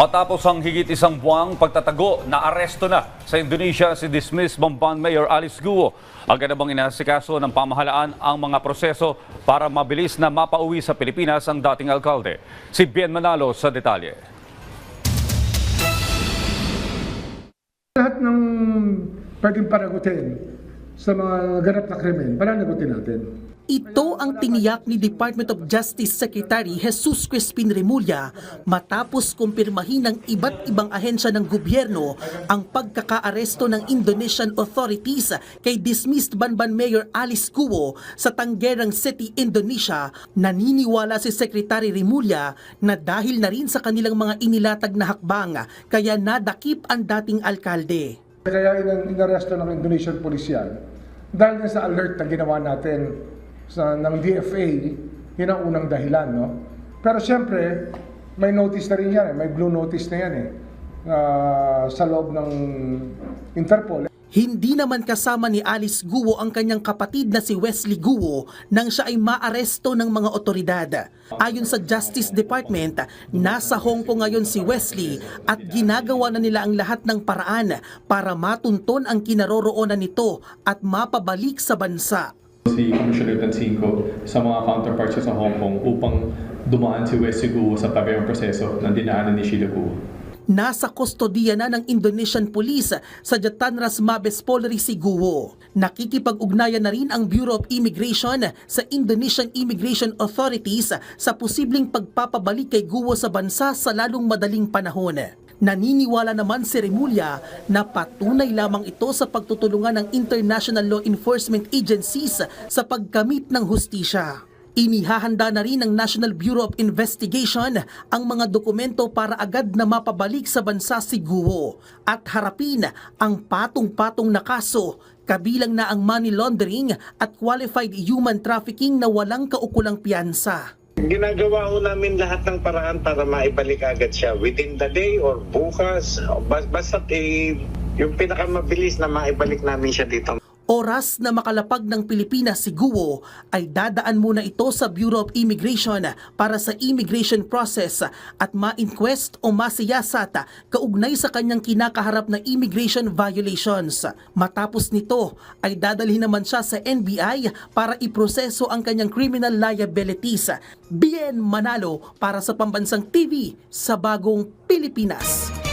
Matapos ang higit isang buwang pagtatago, na aresto na sa Indonesia si dismissed Bamban Mayor Alice Guo. Agad na bang inasikaso ng pamahalaan ang mga proseso para mabilis na mapauwi sa Pilipinas ang dating alkalde. Si Bien Manalo sa detalye. Lahat ng pwedeng paragutin sa mga ganap na krimen, pananagutin natin. Ito ang tiniyak ni Department of Justice Secretary Jesus Crispin Remulla matapos kumpirmahin ng iba't ibang ahensya ng gobyerno ang pagkakaaresto ng Indonesian authorities kay dismissed Banban Mayor Alice Guo sa Tanggerang City, Indonesia. Naniniwala si Secretary Remulla na dahil na rin sa kanilang mga inilatag na hakbang kaya nadakip ang dating alkalde. Kaya in inaresto ng Indonesian Police. Dahil sa alert na ginawa natin sa, ng DFA, yun ang unang dahilan. No? Pero siyempre, may notice na rin yan. Eh. May blue notice na yan eh. ah, sa loob ng Interpol. Hindi naman kasama ni Alice Guo ang kanyang kapatid na si Wesley Guo nang siya ay maaresto ng mga otoridad. Ayon sa Justice Department, nasa Hong Kong ngayon si Wesley at ginagawa na nila ang lahat ng paraan para matunton ang kinaroroonan nito at mapabalik sa bansa. Si Commissioner Tansinko sa mga counterparts sa Hong Kong upang dumaan si West Guo sa parehong proseso na dinaanan ni Sheila Guo. Nasa kustodiya na ng Indonesian Police sa Jatanras Mabes Polri si Guo. Nakikipag-ugnayan na rin ang Bureau of Immigration sa Indonesian Immigration Authorities sa posibleng pagpapabalik kay Guo sa bansa sa lalong madaling panahon. Naniniwala naman si Remulla na patunay lamang ito sa pagtutulungan ng international law enforcement agencies sa pagkamit ng hustisya. Inihahanda na rin ng National Bureau of Investigation ang mga dokumento para agad na mapabalik sa bansa si Guo at harapin ang patong-patong na kaso kabilang na ang money laundering at qualified human trafficking na walang kaukulang piyansa. Ginagawa ho namin lahat ng paraan para maibalik agad siya within the day or bukas. Bas- Basta eh, yung pinakamabilis na maibalik namin siya dito. Oras na makalapag ng Pilipinas si Guo ay dadaan muna ito sa Bureau of Immigration para sa immigration process at ma-inquest o masiyasat kaugnay sa kanyang kinakaharap na immigration violations. Matapos nito ay dadalhin naman siya sa NBI para iproseso ang kanyang criminal liabilities. Bien Manalo para sa Pambansang TV sa Bagong Pilipinas.